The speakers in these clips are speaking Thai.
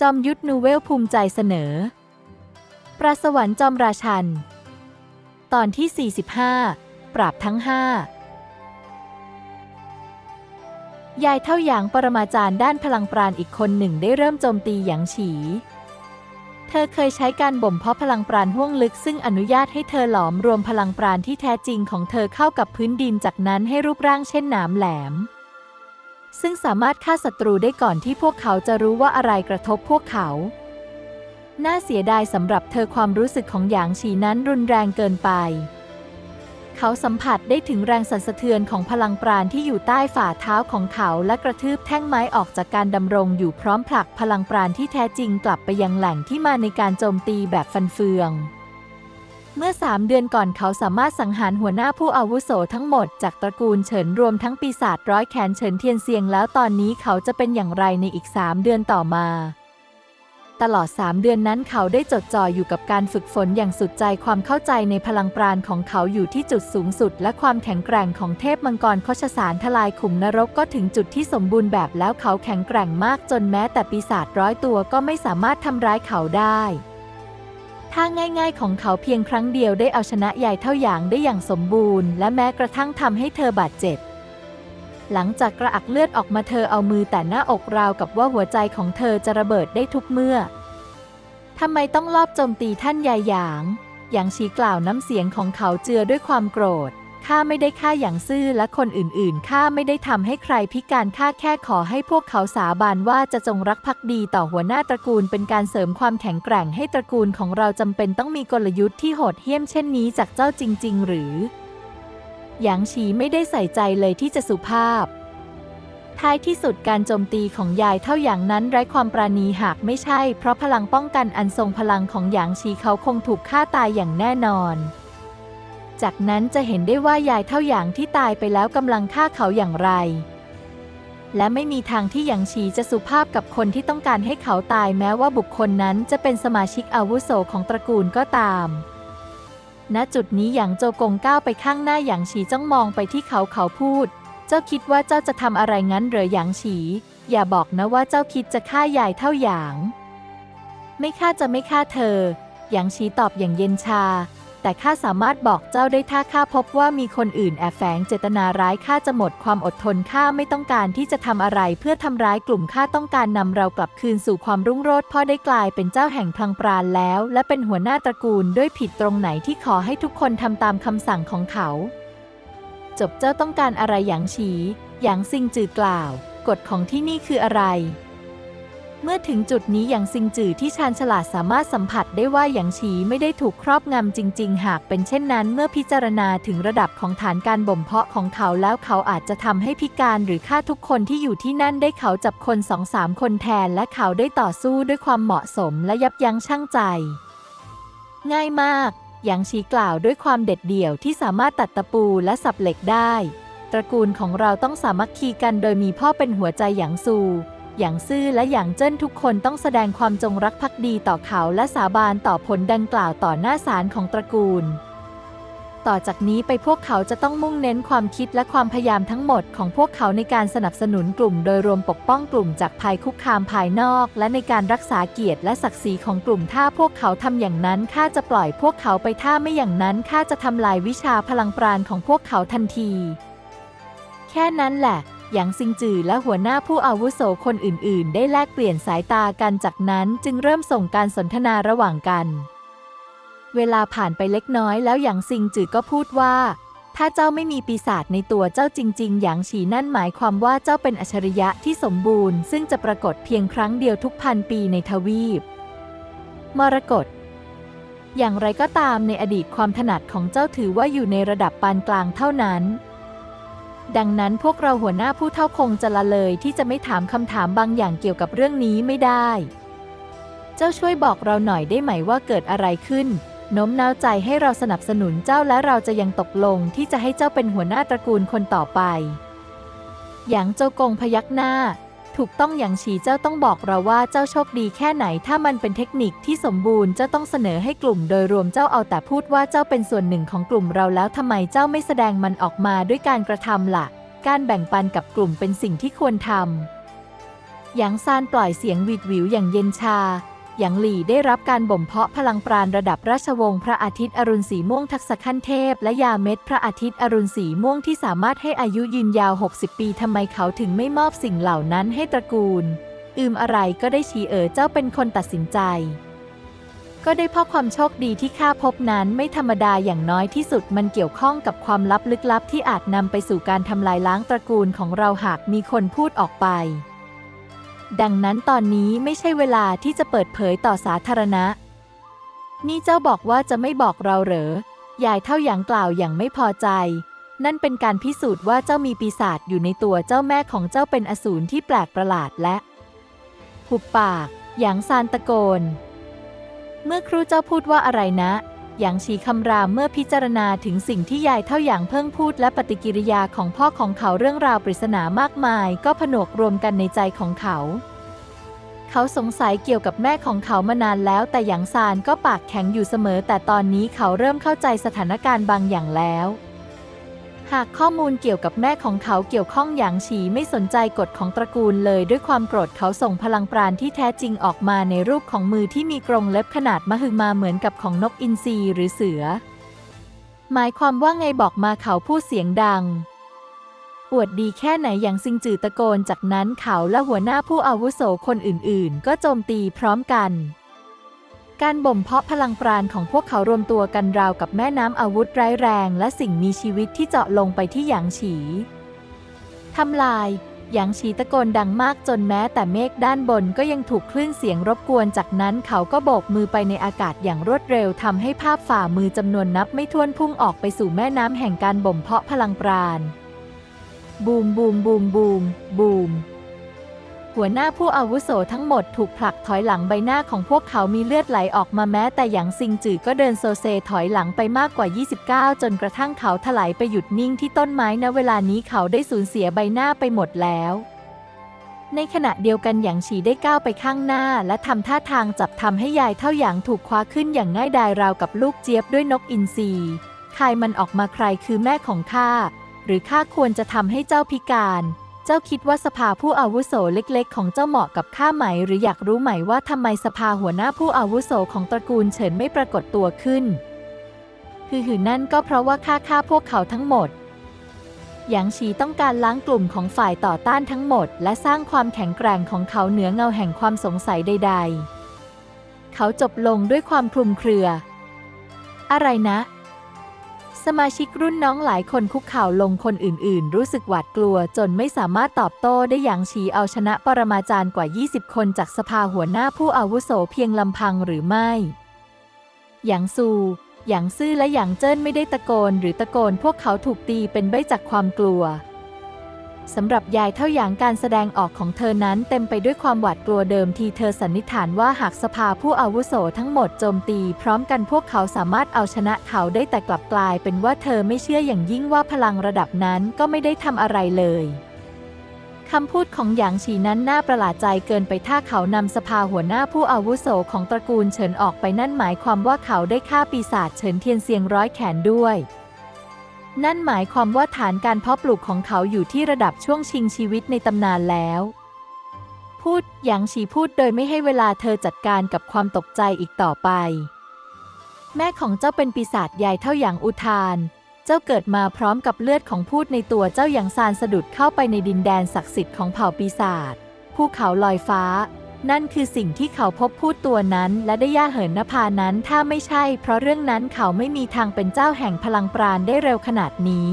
จอมยุทธนูเวลภูมิใจเสนอ ปราสวรรค์จอมราชัน ตอนที่ 45 ปราบทั้งห้ายายเท่าหยางปรมาจารย์ด้านพลังปราณอีกคนหนึ่งได้เริ่มโจมตีหยางฉี เธอเคยใช้การบ่มเพาะพลังปราณห้วงลึกซึ่งอนุญาตให้เธอหลอมรวมพลังปราณที่แท้จริงของเธอเข้ากับพื้นดินจากนั้นให้รูปร่างเช่นหนามแหลม ซึ่งสามารถฆ่าศัตรูได้ก่อนที่พวกเขาจะรู้ว่าอะไรกระทบพวกเขา น่าเสียดายสำหรับเธอความรู้สึกของหยางฉีนั้นรุนแรงเกินไป เขาสัมผัสได้ถึงแรงสั่นสะเทือนของพลังปราณที่อยู่ใต้ฝ่าเท้าของเขาและกระทืบแท่งไม้ออกจากการดำรงอยู่พร้อมผลักพลังปราณที่แท้จริงกลับไปยังแหล่งที่มาในการโจมตีแบบฟันเฟือง เมื่อสามเดือนก่อนเขาสามารถสังหารหัวหน้าผู้อาวุโสทั้งหมดจากตระกูลเฉินรวมทั้งปีศาจร้อยแขนเฉินเทียนเซียงแล้วตอนนี้เขาจะเป็นอย่างไรในอีกสามเดือนต่อมา ตลอด 3 เดือนนั้นเขาได้จดจ่ออยู่กับการฝึกฝนอย่างสุดใจความเข้าใจในพลังปราณของเขาอยู่ที่จุดสูงสุด และความแข็งแกร่งของเทพมังกรโคชสารทลายขุมนรกก็ถึงจุดที่สมบูรณ์แบบแล้วเขาแข็งแกร่งมากจนแม้แต่ปีศาจร้อยตัวก็ไม่สามารถทำร้ายเขาได้ ถ้าง่ายๆของเขาเพียงครั้งเดียวได้เอาชนะยายเท่าหยางได้อย่างสมบูรณ์ และแม้กระทั่งทำให้เธอบาดเจ็บ หลังจากกระอักเลือดออกมาเธอเอามือแต่หน้าอกราวกับว่าหัวใจของเธอจะระเบิดได้ทุกเมื่อทำไมต้องลอบโจมตีท่านยายหยาง หยางชีกล่าวน้ำเสียงของเขาเจือด้วยความโกรธ ข้าไม่ได้ฆ่าหยางซื่อและคนอื่นๆ ข้าไม่ได้ทำให้ใครพิการ ข้าแค่ขอให้พวกเขาสาบานว่าจะจงรักภักดีต่อหัวหน้าตระกูล เป็นการเสริมความแข็งแกร่งให้ตระกูลของเราจำเป็นต้องมีกลยุทธ์ที่โหดเหี้ยมเช่นนี้จากเจ้าจริง ๆ หรือ หยางฉีไม่ได้ใส่ใจเลยที่จะสุภาพ ท้ายที่สุดการโจมตีของยายเท่าอย่างนั้นไร้ความปราณีหากไม่ใช่ เพราะพลังป้องกันอันทรงพลังของหยางชีเขาคงถูกฆ่าตายอย่างแน่นอน จากนั้นจะเห็นได้ว่ายายเท่าอย่างที่ตายไปแล้วกำลังฆ่าเขาอย่างไร และไม่มีทางที่หยางชีจะสุภาพกับคนที่ต้องการให้เขาตายแม้ว่าบุคคลนั้นจะเป็นสมาชิกอาวุโสของตระกูลก็ตาม ณจุดนี้หยางโจกงก้าวไปข้างหน้าหยางชีจ้องมองไปที่เขาเขาพูด เจ้าคิดว่าเจ้าจะทำอะไรงั้นเหรอหยางฉี อย่าบอกนะว่าเจ้าคิดจะฆ่ายายเท่าหยาง ไม่ฆ่าจะไม่ฆ่าเธอหยางฉีตอบอย่างเย็นชา แต่ข้าสามารถบอกเจ้าได้ถ้าข้าพบว่ามีคนอื่นแอบแฝงเจตนาร้ายข้าจะหมดความอดทนข้าไม่ต้องการที่จะทำอะไรเพื่อทำร้ายกลุ่มข้าต้องการนำเรากลับคืนสู่ความรุ่งโรจน์พ่อได้กลายเป็นเจ้าแห่งพลังปราณแล้ว และเป็นหัวหน้าตระกูลด้วยผิดตรงไหนที่ขอให้ทุกคนทำตามคำสั่งของเขา จบเจ้าต้องการอะไรหยางฉีหยางซิงจือกล่าว กฎของที่นี่คืออะไร เมื่อถึงจุดนี้หยางซิงจือที่ชาญฉลาดสามารถสัมผัสได้ว่าหยางฉีไม่ได้ถูกครอบงำจริง ๆ หากเป็นเช่นนั้น เมื่อพิจารณาถึงระดับของฐานการบ่มเพาะของเขาแล้วเขาอาจจะทำให้พิการหรือฆ่าทุกคนที่อยู่ที่นั่นได้เขาจับคนสองสามคนแทน และเขาได้ต่อสู้ด้วยความเหมาะสมและยับยั้งชั่งใจ ง่ายมากหยางชีกล่าวด้วยความเด็ดเดี่ยวที่สามารถตัดตะปูและสับเหล็กได้ ตระกูลของเราต้องสามัคคีกันโดยมีพ่อเป็นหัวใจหยางซู หยางซื่อและหยางเจิ้นทุกคนต้องแสดงความจงรักภักดีต่อเขาและสาบานต่อผลดังกล่าวต่อหน้าศาลของตระกูล ต่อจากนี้ไปพวกเขาจะต้องมุ่งเน้นความคิดและความพยายามทั้งหมดของพวกเขาในการสนับสนุนกลุ่ม โดยรวมปกป้องกลุ่มจากภัยคุกคามภายนอก และในการรักษาเกียรติและศักดิ์ศรีของกลุ่มถ้าพวกเขาทำอย่างนั้นข้าจะปล่อยพวกเขาไปถ้าไม่อย่างนั้นข้าจะทำลายวิชาพลังปราณของพวกเขาทันที แค่นั้นแหละ หยางซิงจือและหัวหน้าผู้อาวุโสคนอื่น ๆ ได้แลกเปลี่ยนสายตากันจากนั้นจึงเริ่มส่งการสนทนาระหว่างกัน เวลาผ่านไปเล็กน้อยแล้วหยางซิงจือก็พูดว่า ถ้าเจ้าไม่มีปีศาจในตัวเจ้าจริง ๆ หยางฉีนั่นหมายความว่าเจ้าเป็นอัจฉริยะที่สมบูรณ์ ซึ่งจะปรากฏเพียงครั้งเดียวทุกพันปีในทวีป มรกตอย่างไรก็ตามในอดีตความถนัดของเจ้าถือว่าอยู่ในระดับปานกลางเท่านั้น ดังนั้นพวกเราหัวหน้าผู้เท่าคงจะละเลยที่จะไม่ถามคำถามบางอย่างเกี่ยวกับเรื่องนี้ไม่ได้ เจ้าช่วยบอกเราหน่อยได้ไหมว่าเกิดอะไรขึ้นโน้มน้าวใจให้เราสนับสนุนเจ้าและเราจะยังตกลงที่จะให้เจ้าเป็นหัวหน้าตระกูลคนต่อไป หยางเจ้ากงพยักหน้า ถูกต้องอย่างฉีเจ้าต้องบอกเราว่าเจ้าโชคดีแค่ไหน ถ้ามันเป็นเทคนิคที่สมบูรณ์เจ้าต้องเสนอให้กลุ่มโดยรวมเจ้าเอาแต่พูดว่าเจ้าเป็นส่วนหนึ่งของกลุ่มเราแล้วทำไมเจ้าไม่แสดงมันออกมาด้วยการกระทำล่ะ การแบ่งปันกับกลุ่มเป็นสิ่งที่ควรทำหยางซานปล่อยเสียงหวิดหวิวอย่างเย็นชา หยางหลี่ได้รับการบ่มเพาะพลังปราณระดับราชวงศ์พระอาทิตย์อรุณสีม่วงทักษะขั้นเทพ และยาเม็ดพระอาทิตย์อรุณสีม่วงที่สามารถให้อายุยืนยาว 60 ปีทำไมเขาถึงไม่มอบสิ่งเหล่านั้นให้ตระกูล อืมอะไรก็ได้ชีเอ๋อเจ้าเป็นคนตัดสินใจ ก็ได้เพราะความโชคดีที่ข้าพบนั้นไม่ธรรมดาอย่างน้อยที่สุดมันเกี่ยวข้องกับความลับลึกลับที่อาจนำไปสู่การทำลายล้างตระกูลของเราหากมีคนพูดออกไป ดังนั้นตอนนี้ไม่ใช่เวลาที่จะเปิดเผยต่อสาธารณะ นี่เจ้าบอกว่าจะไม่บอกเราเหรอยายเท่าอย่างกล่าวอย่างไม่พอใจ นั่นเป็นการพิสูจน์ว่าเจ้ามีปีศาจอยู่ในตัวเจ้าแม่ของเจ้าเป็นอสูรที่แปลกประหลาดและหุบปาก หยางซานตะโกน เมื่อครูเจ้าพูดว่าอะไรนะ หยางฉีคำรามเมื่อพิจารณาถึงสิ่งที่ยายเท่าอย่างเพิ่งพูดและปฏิกิริยาของพ่อของเขาเรื่องราวปริศนามากมาย ก็ผนวกรวมกันในใจของเขา เขาสงสัยเกี่ยวกับแม่ของเขามานานแล้ว แต่หยางซานก็ปากแข็งอยู่เสมอ แต่ตอนนี้เขาเริ่มเข้าใจสถานการณ์บางอย่างแล้ว หากข้อมูลเกี่ยวกับแม่ของเขาเกี่ยวข้องอย่างฉีไม่สนใจกฎของตระกูลเลยด้วยความโกรธเขาส่งพลังปราณที่แท้จริงออกมาในรูปของมือที่มีกรงเล็บขนาดมหึมาเหมือนกับของนกอินทรีหรือเสือ หมายความว่าไงบอกมาเขาพูดเสียงดัง อวดดีแค่ไหนอย่างซิงจือตะโกนจากนั้นเขาและหัวหน้าผู้อาวุโสคนอื่นๆ ก็โจมตีพร้อมกัน การบ่มเพาะพลังปราณของพวกเขารวมตัวกันราวกับแม่น้ำอาวุธร้ายแรง และสิ่งมีชีวิตที่เจาะลงไปที่หยางฉีทำลายหยางฉีตะโกนดังมากจนแม้แต่เมฆด้านบนก็ยังถูกคลื่นเสียงรบกวน จากนั้นเขาก็โบกมือไปในอากาศอย่างรวดเร็วทำให้ภาพฝ่ามือจำนวนนับไม่ถ้วนพุ่งออกไปสู่แม่น้ำแห่งการบ่มเพาะพลังปราณบูมบูมบูมบูมบูม หัวหน้าผู้อาวุโสทั้งหมดถูกผลักถอยหลังใบหน้าของพวกเขามีเลือดไหลออกมาแม้แต่หยางซิงจือก็เดินโซเซถอยหลังไปมากกว่า 29 จนกระทั่งเขาถลายไปหยุดนิ่งที่ต้นไม้ณเวลานี้เขาได้สูญเสียใบหน้าไปหมดแล้ว ในขณะเดียวกันหยางฉีได้ก้าวไปข้างหน้า และทำท่าทางจับทำให้ยายเท่าหยางถูกคว้าขึ้นอย่างง่ายดายราวกับลูกเจี๊ยบด้วยนกอินทรีคายมันออกมาใครคือแม่ของข้าหรือข้าควรจะทำให้เจ้าพิการ เจ้าคิดว่าสภาผู้อาวุโสเล็กๆ ของเจ้าเหมาะกับข้าไหม หรืออยากรู้ไหมว่าทำไมสภาหัวหน้าผู้อาวุโสของตระกูลเฉินไม่ปรากฏตัวขึ้น คือหือนั่นก็เพราะว่าข้าฆ่าพวกเขาทั้งหมด หยางฉีต้องการล้างกลุ่มของฝ่ายต่อต้านทั้งหมด และสร้างความแข็งแกร่งของเขาเหนือเงาแห่งความสงสัยใด ๆ เขาจบลงด้วยความคลุมเครือ อะไรนะ สมาชิกรุ่นน้องหลายคนคุกเข่าลงคนอื่นๆ รู้สึกหวาดกลัวจนไม่สามารถตอบโต้ได้อย่างชี้เอาชนะปรมาจารย์กว่า 20 คนจากสภาหัวหน้าผู้อาวุโสเพียงลำพังหรือไม่ หยางซู หยางซื่อและหยางเจิ้นไม่ได้ตะโกนหรือตะโกนพวกเขาถูกตีเป็นใบจากความกลัว สำหรับยายเท่าหยางการแสดงออกของเธอนั้นเต็มไปด้วยความหวาดกลัวเดิมทีเธอสันนิษฐานว่าหากสภาผู้อาวุโสทั้งหมดโจมตี พร้อมกันพวกเขาสามารถเอาชนะเขาได้แต่กลับกลาย เป็นว่าเธอไม่เชื่ออย่างยิ่งว่าพลังระดับนั้นก็ไม่ได้ทำอะไรเลยคำพูดของหยางฉีนั้นน่าประหลาดใจเกินไปถ้าเขานำสภาหัวหน้าผู้อาวุโสของตระกูลเฉินออกไปนั่นหมายความว่าเขาได้ฆ่าปีศาจเฉินเทียนเซียงร้อยแขนด้วย นั่นหมายความว่าฐานการเพาะปลูกของเขาอยู่ที่ระดับช่วงชิงชีวิตในตำนานแล้ว พูดหยางฉีพูดโดยไม่ให้เวลาเธอจัดการกับความตกใจอีกต่อไป แม่ของเจ้าเป็นปีศาจใหญ่เท่าอย่างอุทาน เจ้าเกิดมาพร้อมกับเลือดของพูดในตัวเจ้าอย่างซานสะดุดเข้าไปในดินแดนศักดิ์สิทธิ์ของเผ่าปีศาจภูเขาลอยฟ้า นั่นคือสิ่งที่เขาพบพูดตัวนั้นและได้ย่าเหินนภานั้นถ้าไม่ใช่ เพราะเรื่องนั้นเขาไม่มีทางเป็นเจ้าแห่งพลังปราณได้เร็วขนาดนี้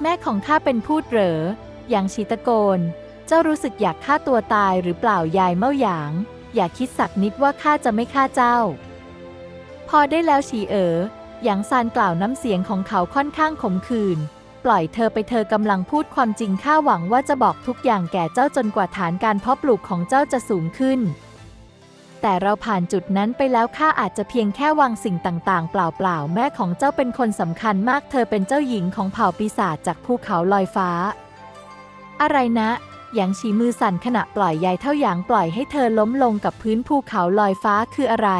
แม่ของข้าเป็นพูดเหรอ อย่างชีตะโกน เจ้ารู้สึกอยากฆ่าตัวตายหรือเปล่ายายเมาหยาง อย่าคิดสักนิดว่าข้าจะไม่ฆ่าเจ้า พอได้แล้วฉีเอ๋อหยางซานกล่าวน้ำเสียงของเขาค่อนข้างขมขื่น ปล่อยเธอไปเธอกำลังพูดความจริงข้าหวังว่าจะบอกทุกอย่างแก่เจ้าจนกว่าฐานการเพาะปลูกของเจ้าจะสูงขึ้น แต่เราผ่านจุดนั้นไปแล้วข้าอาจจะเพียงแค่วางสิ่งต่างๆ เปล่าๆ แม่ของเจ้าเป็นคนสำคัญมาก เธอเป็นเจ้าหญิงของเผ่าปีศาจจากภูเขาลอยฟ้า อะไรนะหยางฉีมือสั่นขณะปล่อยยายเท่าหยางปล่อยให้เธอล้มลงกับพื้นภูเขาลอยฟ้าคืออะไร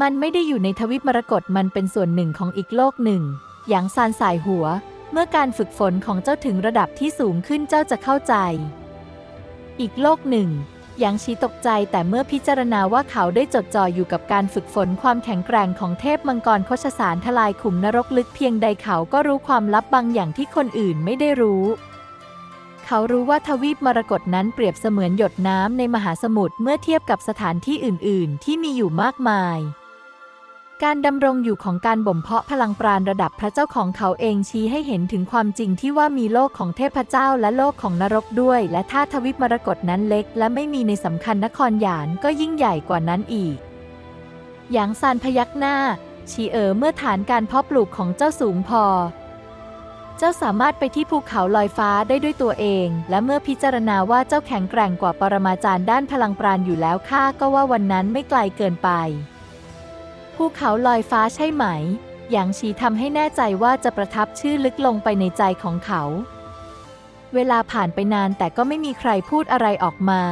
มันไม่ได้อยู่ในทวิปมรกตมันเป็นส่วนหนึ่งของอีกโลกหนึ่ง หยางซานสายหัว เมื่อการฝึกฝนของเจ้าถึงระดับที่สูงขึ้นเจ้าจะเข้าใจ อีกโลกหนึ่งหยางชีตกใจแต่เมื่อพิจารณาว่าเขาได้จดจ่ออยู่กับการฝึกฝนความแข็งแกร่งของเทพมังกรโคชสารทลายขุมนรกลึกเพียงใดเขาก็รู้ความลับบางอย่างที่คนอื่นไม่ได้รู้ เขารู้ว่าทวีปมรกตนั้นเปรียบเสมือนหยดน้ำในมหาสมุทรเมื่อเทียบกับสถานที่อื่น ๆ ที่มีอยู่มากมาย การดำรงอยู่ของการบ่มเพาะพลังปราณระดับพระเจ้าของเขาเองชี้ให้เห็นถึงความจริงที่ว่ามีโลกของเทพเจ้าและโลกของนรกด้วย และถ้าทวิปมรกตนั้นเล็ก และไม่มีในสำคัญนครหยานก็ยิ่งใหญ่กว่านั้นอีก หยางซานพยักหน้า ชีเอ๋อเมื่อฐานการเพาะปลูกของเจ้าสูงพอ เจ้าสามารถไปที่ภูเขาลอยฟ้าได้ด้วยตัวเอง และเมื่อพิจารณาว่าเจ้าแข็งแกร่งกว่าปรมาจารย์ด้านพลังปราณอยู่แล้วข้าก็ว่าวันนั้นไม่ไกลเกินไป ภูเขาลอยฟ้าใช่ไหม หยางชีทำให้แน่ใจว่าจะประทับชื่อลึกลงไปในใจของเขา เวลาผ่านไปนานแต่ก็ไม่มีใครพูดอะไรออกมา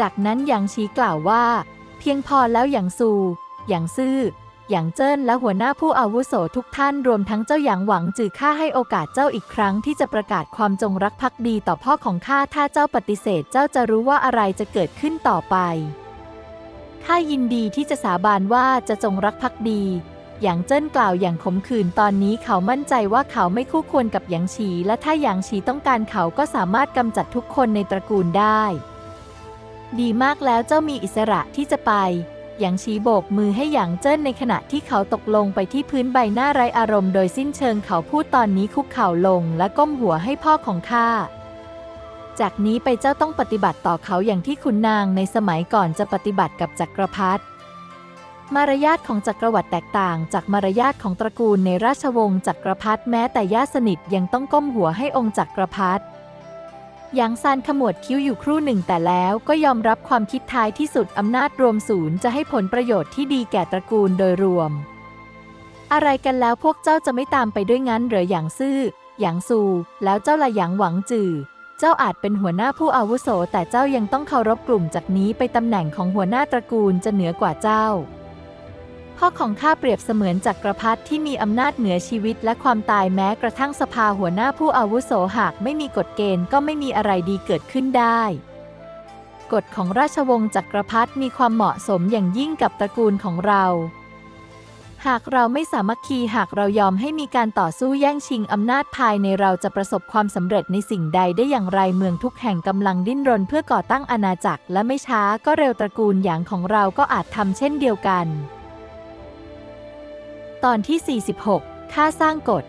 จากนั้นหยางชีกล่าวว่า เพียงพอแล้วหยางซู หยางซื่อ หยางเจิ้นและหัวหน้าผู้อาวุโสทุกท่านรวมทั้งเจ้าหยางหวังจือข้าให้โอกาสเจ้าอีกครั้งที่จะประกาศความจงรักภักดีต่อพ่อของข้าถ้าเจ้าปฏิเสธเจ้าจะรู้ว่าอะไรจะเกิดขึ้นต่อไป ข้ายินดีที่จะสาบานว่าจะจงรักภักดี หยางเจิ้นกล่าวอย่างขมขื่นตอนนี้เขามั่นใจว่าเขาไม่คู่ควรกับหยางฉี และถ้าหยางฉีต้องการเขาก็สามารถกำจัดทุกคนในตระกูลได้ ดีมากแล้วเจ้ามีอิสระที่จะไปหยางฉีโบกมือให้หยางเจิ้นในขณะที่เขาตกลงไปที่พื้นใบหน้าไรอารมณ์โดยสิ้นเชิงเขาพูดตอนนี้คุกเข่าลงและก้มหัวให้พ่อของข้า จากนี้ไปเจ้าต้องปฏิบัติต่อเขาอย่างที่ขุนนางในสมัยก่อนจะปฏิบัติกับจักรพรรดิมารยาทของจักรวรรดิแตกต่างจากมารยาทของตระกูลในราชวงศ์จักรพรรดิแม้แต่ญาติสนิทยังต้องก้มหัวให้องค์จักรพรรดิหยางซานขมวดคิ้วอยู่ครู่หนึ่งแต่แล้วก็ยอมรับความคิดท้ายที่สุดอำนาจรวมศูนย์จะให้ผลประโยชน์ที่ดีแก่ตระกูลโดยรวม อะไรกันแล้วพวกเจ้าจะไม่ตามไปด้วยงั้นเหรือหยางซื่อหยางซู แล้วเจ้าละหยางหวังจือ เจ้าอาจเป็นหัวหน้าผู้อาวุโส แต่เจ้ายังต้องเคารพกลุ่มจากนี้ไปตำแหน่งของหัวหน้าตระกูลจะเหนือกว่าเจ้า พ่อของข้าเปรียบเสมือนจักรพรรดิที่มีอำนาจเหนือชีวิตและความตายแม้กระทั่งสภาหัวหน้าผู้อาวุโสหากไม่มีกฎเกณฑ์ก็ไม่มีอะไรดีเกิดขึ้นได้กฎของราชวงศ์จักรพรรดิมีความเหมาะสมอย่างยิ่งกับตระกูลของเรา หากเราไม่สามัคคีหากเรายอมให้มีการต่อสู้แย่งชิงอำนาจภายในเราจะประสบความสำเร็จในสิ่งใดได้อย่างไรเมืองทุกแห่งกำลังดิ้นรนเพื่อก่อตั้งอาณาจักร และไม่ช้าก็เร็วตระกูลหยางของเราก็อาจทำเช่นเดียวกัน ตอนที่ 46 ค่าสร้างกฎ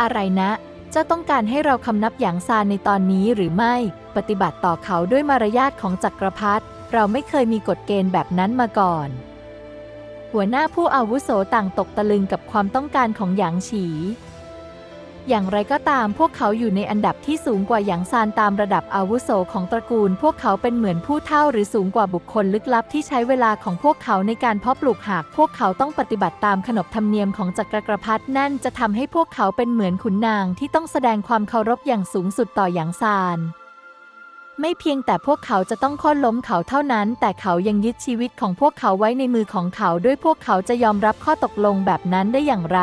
อะไรนะ เจ้าต้องการให้เราคำนับหยางซานในตอนนี้หรือไม่ ปฏิบัติต่อเขาด้วยมารยาทของจักรพรรดิเราไม่เคยมีกฎเกณฑ์แบบนั้นมาก่อน หัวหน้าผู้อาวุโสต่างตกตะลึงกับความต้องการของหยางฉี อย่างไรก็ตามพวกเขาอยู่ในอันดับที่สูงกว่าหยางซานตามระดับอาวุโสของตระกูล พวกเขาเป็นเหมือนผู้เฒ่าหรือสูงกว่าบุคคลลึกลับที่ใช้เวลาของพวกเขาในการเพาะปลูกหาก พวกเขาต้องปฏิบัติตามขนบธรรมเนียมของจักรพรรดินั่นจะทำให้พวกเขาเป็นเหมือนขุนนางที่ต้องแสดงความเคารพอย่างสูงสุดต่อหยางซาน ไม่เพียงแต่พวกเขาจะต้องค่นล้มเขาเท่านั้น แต่เขายังยึดชีวิตของพวกเขาไว้ในมือของเขาด้วยพวกเขาจะยอมรับข้อตกลงแบบนั้นได้อย่างไร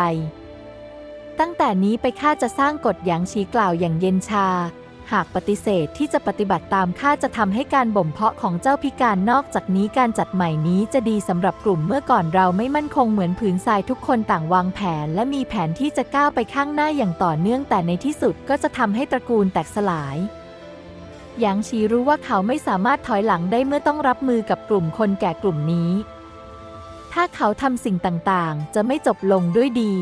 ตั้งแต่นี้ไปข้าจะสร้างกฎหยางชี้กล่าวอย่างเย็นชา หากปฏิเสธที่จะปฏิบัติตามข้าจะทำให้การบ่มเพาะของเจ้าพิการนอกจากนี้การจัดใหม่นี้จะดีสำหรับกลุ่มเมื่อก่อนเราไม่มั่นคงเหมือนผืนทรายทุกคนต่างวางแผน และมีแผนที่จะก้าวไปข้างหน้าอย่างต่อเนื่องแต่ในที่สุดก็จะทำให้ตระกูลแตกสลาย หยางชีรู้ว่าเขาไม่สามารถถอยหลังได้เมื่อต้องรับมือกับกลุ่มคนแก่กลุ่มนี้ ถ้าเขาทำสิ่งต่างๆ จะไม่จบลงด้วยดี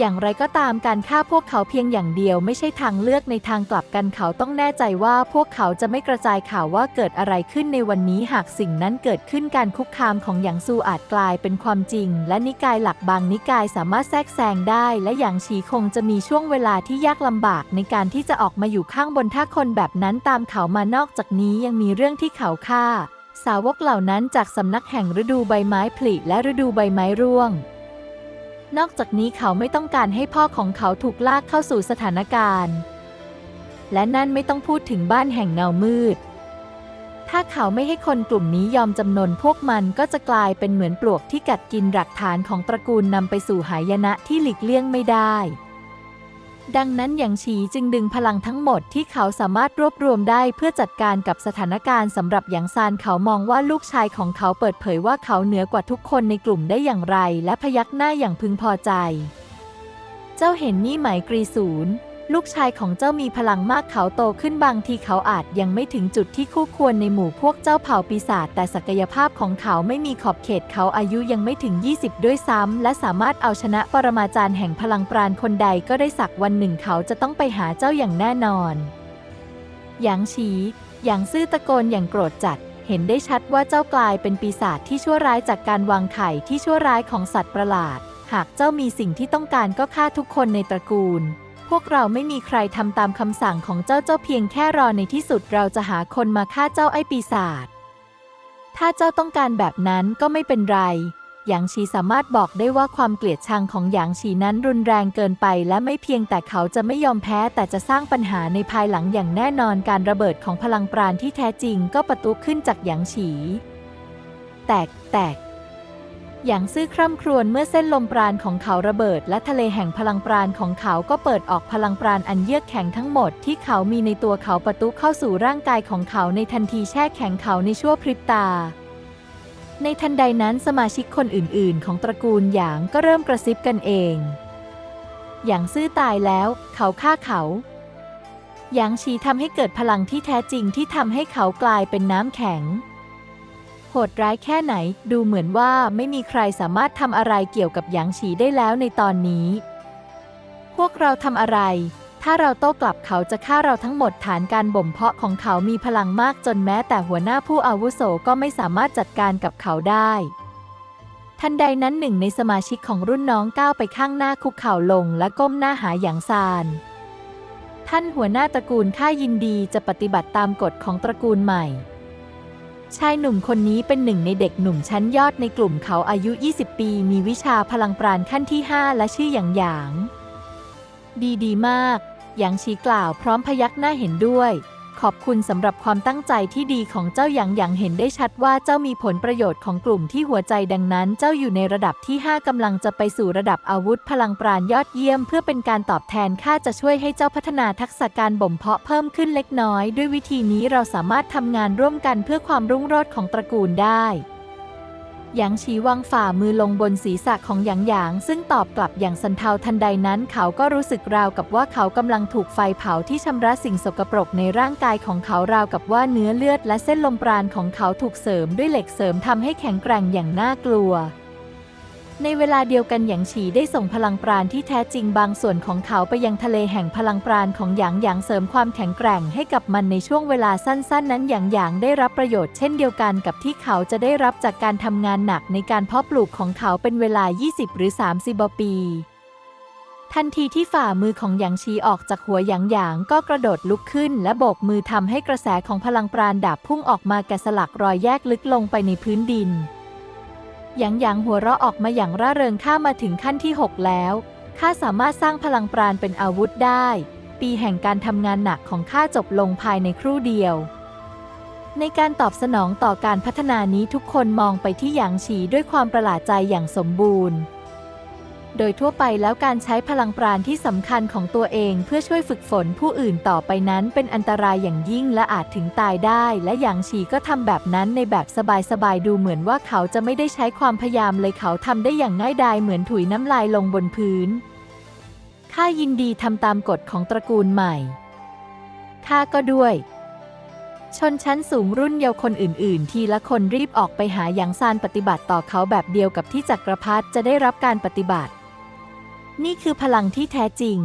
อย่างไรก็ตามการฆ่าพวกเขาเพียงอย่างเดียวไม่ใช่ทางเลือกในทางกลับกันเขาต้องแน่ใจว่าพวกเขาจะไม่กระจายข่าวว่าเกิดอะไรขึ้นในวันนี้หากสิ่งนั้นเกิดขึ้นการคุกคามของหยางซูอาจกลายเป็นความจริง และนิกายหลักบางนิกายสามารถแทรกแซงได้ และหยางฉีคงจะมีช่วงเวลาที่ยากลำบากในการที่จะออกมาอยู่ข้างบนถ้าคนแบบนั้นตามเขามานอกจากนี้ยังมีเรื่องที่เขาฆ่า สาวกเหล่านั้นจากสำนักแห่งฤดูใบไม้ผลิและฤดูใบไม้ร่วง นอกจากนี้เขาไม่ต้องการให้พ่อของเขาถูกลากเข้าสู่สถานการณ์ และนั่นไม่ต้องพูดถึงบ้านแห่งเงามืด ถ้าเขาไม่ให้คนกลุ่มนี้ยอมจำนนพวกมันก็จะกลายเป็นเหมือนปลวกที่กัดกินหลักฐานของตระกูลนำไปสู่หายนะที่หลีกเลี่ยงไม่ได้ ดังนั้นหยางฉีจึงดึงพลังทั้งหมดที่เขาสามารถรวบรวมได้เพื่อจัดการกับสถานการณ์สำหรับหยางซานเขามองว่าลูกชายของเขาเปิดเผยว่าเขาเหนือกว่าทุกคนในกลุ่มได้อย่างไร และพยักหน้าอย่างพึงพอใจ เจ้าเห็นนี่ไหมกรีศูนย์ ลูกชายของเจ้ามีพลังมากเขาโตขึ้นบางทีเขาอาจยังไม่ถึงจุดที่คู่ควรในหมู่พวกเจ้าเผ่าปีศาจแต่ศักยภาพของเขาไม่มีขอบเขตเขาอายุยังไม่ถึง 20 ด้วยซ้ำ และสามารถเอาชนะปรมาจารย์แห่งพลังปราณคนใดก็ได้สักวันหนึ่งเขาจะต้องไปหาเจ้าอย่างแน่นอน หยางฉีหยางซื่อตะโกนอย่างโกรธจัดเห็นได้ชัดว่าเจ้ากลายเป็นปีศาจที่ชั่วร้ายจากการวางไข่ที่ชั่วร้ายของสัตว์ประหลาด หากเจ้ามีสิ่งที่ต้องการก็ฆ่าทุกคนในตระกูล พวกเราไม่มีใครทำตามคำสั่งของเจ้าเจ้าเพียงแค่รอในที่สุดเราจะหาคนมาฆ่าเจ้าไอ้ปีศาจ ถ้าเจ้าต้องการแบบนั้นก็ไม่เป็นไร หยางชีสามารถบอกได้ว่าความเกลียดชังของหยางชีนั้นรุนแรงเกินไป และไม่เพียงแต่เขาจะไม่ยอมแพ้แต่จะสร้างปัญหาในภายหลังอย่างแน่นอนการระเบิดของพลังปราณที่แท้จริงก็ประทุขึ้นจากหยางฉีแตกแตก หยางซื่อคร่ำครวญเมื่อเส้นลมปราณของเขาระเบิด และทะเลแห่งพลังปราณของเขาก็เปิดออกพลังปราณอันเยือกแข็งทั้งหมดที่เขามีในตัวเขาประตุเข้าสู่ร่างกายของเขาในทันทีแช่แข็งเขาในชั่วพริบตา ในทันใดนั้นสมาชิกคนอื่น ๆ ของตระกูลหยางก็เริ่มกระซิบกันเองหยางซื่อตายแล้ว เขาฆ่าเขาหยางชีทำให้เกิดพลังที่แท้จริงที่ทำให้เขากลายเป็นน้ำแข็ง โหดร้ายแค่ไหน ดูเหมือนว่าไม่มีใครสามารถทำอะไรเกี่ยวกับหยางฉีได้แล้วในตอนนี้ พวกเราทำอะไร ถ้าเราโต้กลับเขาจะฆ่าเราทั้งหมดฐานการบ่มเพาะของเขามีพลังมากจนแม้แต่หัวหน้าผู้อาวุโสก็ไม่สามารถจัดการกับเขาได้ทันใดนั้นหนึ่งในสมาชิกของรุ่นน้องก้าวไปข้างหน้าคุกเข่าลงและก้มหน้าหาหยางซาน ท่านหัวหน้าตระกูลข้ายินดีจะปฏิบัติตามกฎของตระกูลใหม่ ชายหนุ่มคนนี้เป็นหนึ่งในเด็กหนุ่มชั้นยอดในกลุ่มเขาอายุ 20 ปี มีวิชาพลังปราณขั้นที่ 5 และชื่อหยางหยาง ดีดีมาก หยางชีกล่าวพร้อมพยักหน้าเห็นด้วย ขอบคุณสำหรับความตั้งใจที่ดีของเจ้าหยางหยางเห็นได้ชัดว่าเจ้ามีผลประโยชน์ของกลุ่มที่หัวใจดังนั้น เจ้าอยู่ในระดับที่ 5กำลังจะไปสู่ระดับอาวุธพลังปราณยอดเยี่ยม เพื่อเป็นการตอบแทนข้าจะช่วยให้เจ้าพัฒนาทักษะการบ่มเพาะเพิ่มขึ้นเล็กน้อย ด้วยวิธีนี้เราสามารถทำงานร่วมกันเพื่อความรุ่งโรจน์ของตระกูลได้ หยางฉีวางฝ่ามือลงบนศีรษะของหยางหยาง ซึ่งตอบกลับอย่างสันเทาทันใดนั้นเขาก็รู้สึกราวกับว่าเขากำลังถูกไฟเผาที่ชำระสิ่งสกปรกในร่างกายของเขาราวกับว่าเนื้อเลือดและเส้นลมปราณของเขาถูกเสริมด้วยเหล็กเสริมทำให้แข็งแกร่งอย่างน่ากลัว ในเวลาเดียวกันหยางฉีได้ส่งพลังปราณที่แท้จริงบางส่วนของเขาไปยังทะเลแห่งพลังปราณของหยางหยางเสริมความแข็งแกร่งให้กับมันในช่วงเวลาสั้น ๆ นั้นหยางหยางได้รับประโยชน์เช่นเดียวกันกับที่เขาจะได้รับจากการทำงานหนักในการเพาะปลูกของเขาเป็นเวลา 20 หรือ 30 ปี ทันทีที่ฝ่ามือของหยางชีออกจากหัวหยางหยางก็กระโดดลุกขึ้น และโบกมือทำให้กระแสของพลังปราณดาบพุ่งออกมาแกะสลักรอยแยกลึกลงไปในพื้นดิน หยางหยางหัวเราะออกมาอย่างร่าเริงข้ามาถึงขั้นที่ 6 แล้วข้าสามารถสร้างพลังปราณเป็นอาวุธได้ ปีแห่งการทำงานหนักของข้าจบลงภายในครู่เดียว ในการตอบสนองต่อการพัฒนานี้ทุกคนมองไปที่หยางฉีด้วยความประหลาดใจอย่างสมบูรณ์ โดยทั่วไปแล้วการใช้พลังปราณที่สำคัญของตัวเองเพื่อช่วยฝึกฝนผู้อื่นต่อไปนั้นเป็นอันตรายอย่างยิ่งและอาจถึงตายได้ และหยางฉีก็ทำแบบนั้นในแบบสบายๆดูเหมือนว่าเขาจะไม่ได้ใช้ความพยายามเลยเขาทำได้อย่างง่ายดายเหมือนถุยน้ำลายลงบนพื้นข้ายินดีทำตามกฎของตระกูลใหม่ข้าก็ด้วยชนชั้นสูงรุ่นเยาวคนอื่น ๆ ทีละคนรีบออกไปหาหยางซานปฏิบัติต่อเขาแบบเดียวกับที่จักรพรรดิจะได้รับการปฏิบัติ นี่คือพลังที่แท้จริง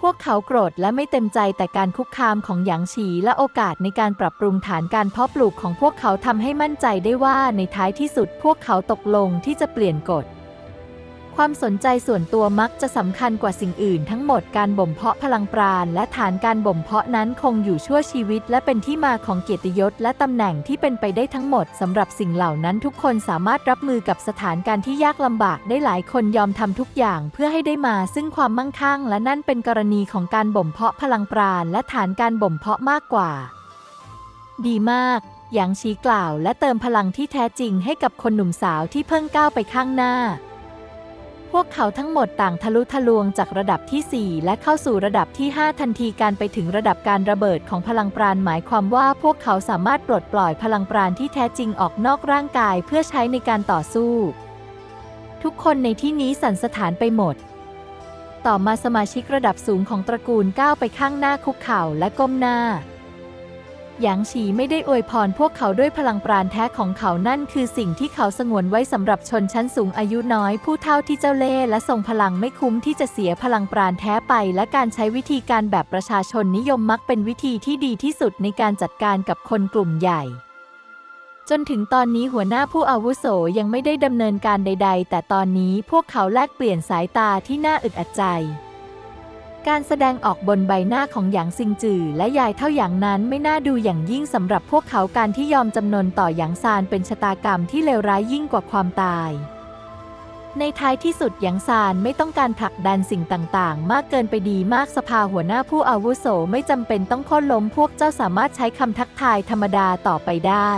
พวกเขาโกรธและไม่เต็มใจแต่การคุกคามของหยางฉีและโอกาสในการปรับปรุงฐานการเพาะปลูกของพวกเขาทำให้มั่นใจได้ว่าในท้ายที่สุดพวกเขาตกลงที่จะเปลี่ยนกฎ ความสนใจส่วนตัวมักจะสำคัญกว่าสิ่งอื่นทั้งหมดการบ่มเพาะพลังปราณ และฐานการบ่มเพาะนั้นคงอยู่ชั่วชีวิต และเป็นที่มาของเกียรติยศและตำแหน่งที่เป็นไปได้ทั้งหมดสำหรับสิ่งเหล่านั้นทุกคนสามารถรับมือกับสถานการณ์ที่ยากลำบากได้หลายคนยอมทำทุกอย่างเพื่อให้ได้มาซึ่งความมั่งคั่ง และนั่นเป็นกรณีของการบ่มเพาะพลังปราณ และฐานการบ่มเพาะมากกว่า ดีมากหยางชี้กล่าว และเติมพลังที่แท้จริงให้กับคนหนุ่มสาวที่เพิ่งก้าวไปข้างหน้า พวกเขาทั้งหมดต่างทะลุทะลวงจากระดับที่ 4 และเข้าสู่ระดับที่ 5 ทันทีการไปถึงระดับการระเบิดของพลังปราณหมายความว่าพวกเขาสามารถปลดปล่อยพลังปราณที่แท้จริงออกนอกร่างกายเพื่อใช้ในการต่อสู้ ทุกคนในที่นี้สั่นสถานไปหมด ต่อมาสมาชิกระดับสูงของตระกูลก้าวไปข้างหน้าคุกเข่าและก้มหน้า หยางฉีไม่ได้อวยพรพวกเขาด้วยพลังปราณแท้ของเขานั่นคือสิ่งที่เขาสงวนไว้สำหรับชนชั้นสูงอายุน้อยผู้เฒ่าที่เจ้าเล่ห์และทรงพลังไม่คุ้มที่จะเสียพลังปราณแท้ไป และการใช้วิธีการแบบประชาชนนิยมมักเป็นวิธีที่ดีที่สุดในการจัดการกับคนกลุ่มใหญ่ จนถึงตอนนี้หัวหน้าผู้อาวุโสยังไม่ได้ดำเนินการใด ๆ แต่ตอนนี้พวกเขาแลกเปลี่ยนสายตาที่น่าอึดอัดใจ การแสดงออกบนใบหน้าของหยางซิงจือและยายเท่าหยางนั้นไม่น่าดูอย่างยิ่งสำหรับพวกเขาการที่ยอมจำนนต่อหยางซานเป็นชะตากรรมที่เลวร้ายยิ่งกว่าความตาย ในท้ายที่สุดหยางซานไม่ต้องการผลักดันสิ่งต่างๆ มากเกินไปดีมากสภาหัวหน้าผู้อาวุโสไม่จำเป็นต้องค่นล้มพวกเจ้าสามารถใช้คำทักทายธรรมดาต่อไปได้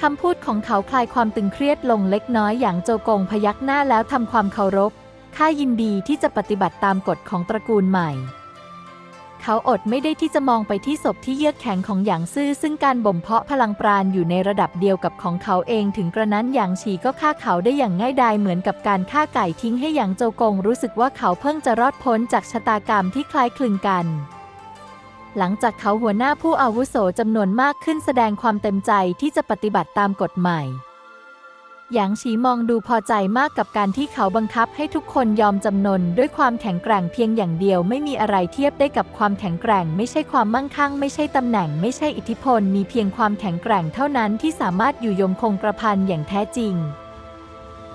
คำพูดของเขาคลายความตึงเครียดลงเล็กน้อยอย่างโจกงพยักหน้าแล้วทำความเคารพ ข้ายินดีที่จะปฏิบัติตามกฎของตระกูลใหม่ เขาอดไม่ได้ที่จะมองไปที่ศพที่เยือกแข็งของหยางซื่อ ซึ่งการบ่มเพาะพลังปราณอยู่ในระดับเดียวกับของเขาเองถึงกระนั้นหยางฉีก็ฆ่าเขาได้อย่างง่ายดายเหมือนกับการฆ่าไก่ทิ้งให้หยางโจกงรู้สึกว่าเขาเพิ่งจะรอดพ้นจากชะตากรรมที่คล้ายคลึงกันหลังจากเขาหัวหน้าผู้อาวุโสจำนวนมากขึ้นแสดงความเต็มใจที่จะปฏิบัติตามกฎใหม่ หยางฉีมองดูพอใจมากกับการที่เขาบังคับให้ทุกคนยอมจำนนด้วยความแข็งแกร่งเพียงอย่างเดียวไม่มีอะไรเทียบได้กับความแข็งแกร่ง ไม่ใช่ความมั่งคั่ง ไม่ใช่ตำแหน่ง ไม่ใช่อิทธิพล มีเพียงความแข็งแกร่งเท่านั้นที่สามารถอยู่ยงคงกระพันอย่างแท้จริง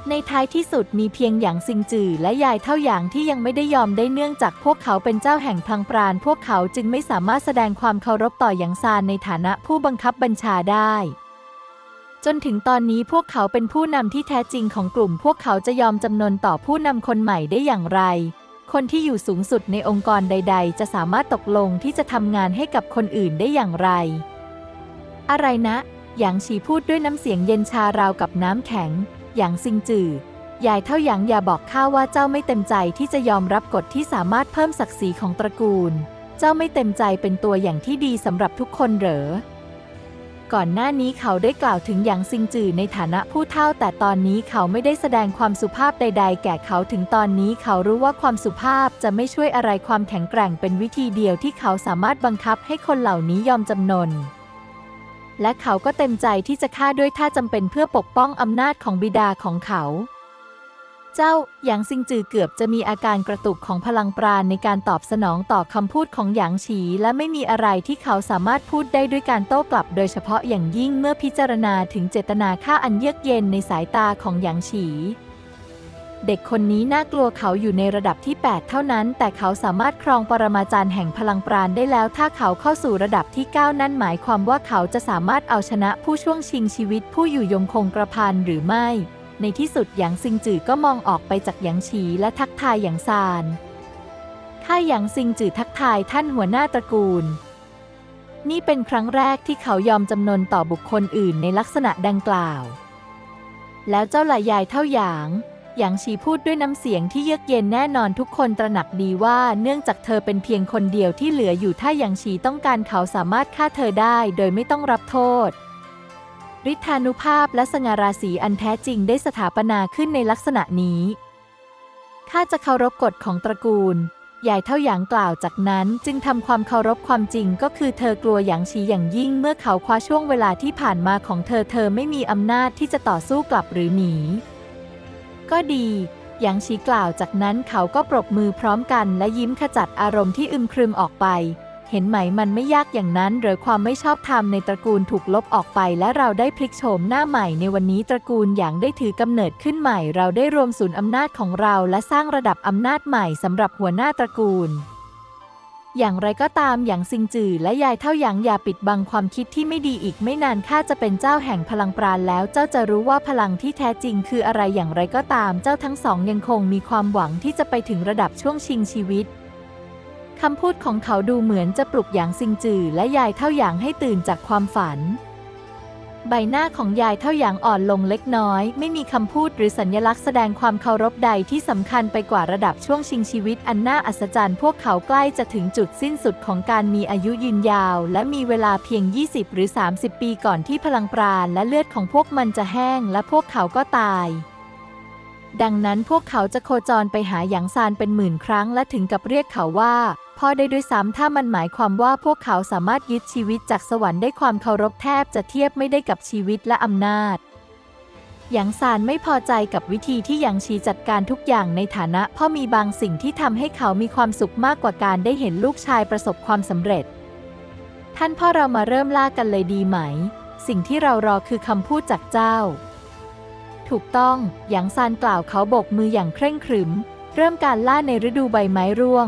ในท้ายที่สุดมีเพียงหยางซิงจือและยายเท่าหยางที่ยังไม่ได้ยอมได้เนื่องจากพวกเขาเป็นเจ้าแห่งพลังปราณพวกเขาจึงไม่สามารถแสดงความเคารพต่อหยางซานในฐานะผู้บังคับบัญชาได้ จนถึงตอนนี้พวกเขาเป็นผู้นำที่แท้จริงของกลุ่ม พวกเขาจะยอมจำนนต่อผู้นำคนใหม่ได้อย่างไร คนที่อยู่สูงสุดในองค์กรใด ๆ จะสามารถตกลงที่จะทำงานให้กับคนอื่นได้อย่างไร อะไรนะหยางฉีพูดด้วยน้ำเสียงเย็นชาราวกับน้ำแข็ง หยางซิงจือยายเท่าหยางอย่าบอกข้าว่าเจ้าไม่เต็มใจที่จะยอมรับกฎที่สามารถเพิ่มศักดิ์ศรีของตระกูล เจ้าไม่เต็มใจเป็นตัวอย่างที่ดีสำหรับทุกคนเหรอ ก่อนหน้านี้เขาได้กล่าวถึงหยางซิงจือในฐานะผู้เฒ่า แต่ตอนนี้เขาไม่ได้แสดงความสุภาพใด ๆ แก่เขาถึงตอนนี้เขารู้ว่าความสุภาพจะไม่ช่วยอะไรความแข็งแกร่งเป็นวิธีเดียวที่เขาสามารถบังคับให้คนเหล่านี้ยอมจำนน และเขาก็เต็มใจที่จะฆ่าด้วยถ้าจำเป็นเพื่อปกป้องอำนาจของบิดาของเขา เจ้าหยางซิงจือเกือบจะมีอาการกระตุกของพลังปราณในการตอบสนองต่อคำพูดของหยางฉี และไม่มีอะไรที่เขาสามารถพูดได้ด้วยการโต้กลับ โดยเฉพาะอย่างยิ่งเมื่อพิจารณาถึงเจตนาฆ่าอันเยือกเย็นในสายตาของหยางฉีเด็กคนนี้น่ากลัวเขาอยู่ในระดับที่ 8 เท่านั้น แต่เขาสามารถครองปรมาจารย์แห่งพลังปราณได้แล้ว ถ้าเขาเข้าสู่ระดับที่ 9 นั่นหมายความว่าเขาจะสามารถเอาชนะผู้ช่วงชิงชีวิตผู้อยู่ยงคงกระพันหรือไม่ ในที่สุดหยางซิงจือก็มองออกไปจากหยางฉีและทักทายหยางซานข้าหยางซิงจือทักทายท่านหัวหน้าตระกูล นี่เป็นครั้งแรกที่เขายอมจำนนต่อบุคคลอื่นในลักษณะดังกล่าว แล้วเจ้าหลายยายเท่าหยางหยางฉีพูดด้วยน้ำเสียงที่เยือกเย็นแน่นอนทุกคนตระหนักดีว่าเนื่องจากเธอเป็นเพียงคนเดียวที่เหลืออยู่ถ้าหยางฉีต้องการเขาสามารถฆ่าเธอได้โดยไม่ต้องรับโทษ ฤทธานุภาพและสง่าราศีอันแท้จริงได้สถาปนาขึ้นในลักษณะนี้ ข้าจะเคารพกฎของตระกูลยายเท่าหยางกล่าวจากนั้นจึงทำความเคารพความจริงก็คือเธอกลัวหยางชีอย่างยิ่งเมื่อเขาคว้าช่วงเวลาที่ผ่านมาของเธอเธอไม่มีอำนาจที่จะต่อสู้กลับหรือหนี ก็ดีหยางชีกล่าวจากนั้นเขาก็ปรบมือพร้อมกันและยิ้มขจัดอารมณ์ที่อึมครึมออกไป ห็นไหมมันไม่ยากอย่างนั้นหรือความไม่ชอบธรรมในตระกูลถูกลบออกไป และเราได้พลิกโฉมหน้าใหม่ในวันนี้ตระกูลหยางได้ถือกำเนิดขึ้นใหม่ เราได้รวมศูนย์อำนาจของเราและสร้างระดับอำนาจใหม่สำหรับหัวหน้าตระกูลอย่างไรก็ตามอย่างซิงจือและยายเท่าหยางอย่าปิดบังความคิดที่ไม่ดีอีกไม่นานข้าจะเป็นเจ้าแห่งพลังปราณแล้วเจ้าจะรู้ว่าพลังที่แท้จริงคืออะไรอย่างไรก็ตามเจ้าทั้งสองยังคงมีความหวังที่จะไปถึงระดับช่วงชิงชีวิต คำพูดของเขาดูเหมือนจะปลุกหยางซิงจือและยายเท่าหยางให้ตื่นจากความฝัน ใบหน้าของยายเท่าหยางอ่อนลงเล็กน้อย ไม่มีคำพูดหรือสัญลักษณ์แสดงความเคารพใดที่สำคัญไปกว่าระดับช่วงชิงชีวิตอันน่าอัศจรรย์พวกเขาใกล้จะถึงจุดสิ้นสุดของการมีอายุยืนยาว และมีเวลาเพียง 20 หรือ 30 ปีก่อนที่พลังปราณและเลือดของพวกมันจะแห้ง และพวกเขาก็ตายดังนั้นพวกเขาจะโคจรไปหาหยางซานเป็นหมื่นครั้งและถึงกับเรียกเขาว่า พ่อได้ด้วยซ้ำถ้ามันหมายความว่าพวกเขาสามารถยึดชีวิตจากสวรรค์ได้ความเคารพแทบจะเทียบไม่ได้กับชีวิตและอำนาจหยางซานไม่พอใจกับวิธีที่หยางชีจัดการทุกอย่างในฐานะพ่อมีบางสิ่งที่ทำให้เขามีความสุขมากกว่าการได้เห็นลูกชายประสบความสำเร็จ ท่านพ่อเรามาเริ่มล่ากันเลยดีไหม สิ่งที่เรารอคือคำพูดจากเจ้า ถูกต้องหยางซานกล่าวเขาโบกมืออย่างเคร่งครึม เริ่มการล่าในฤดูใบไม้ร่วง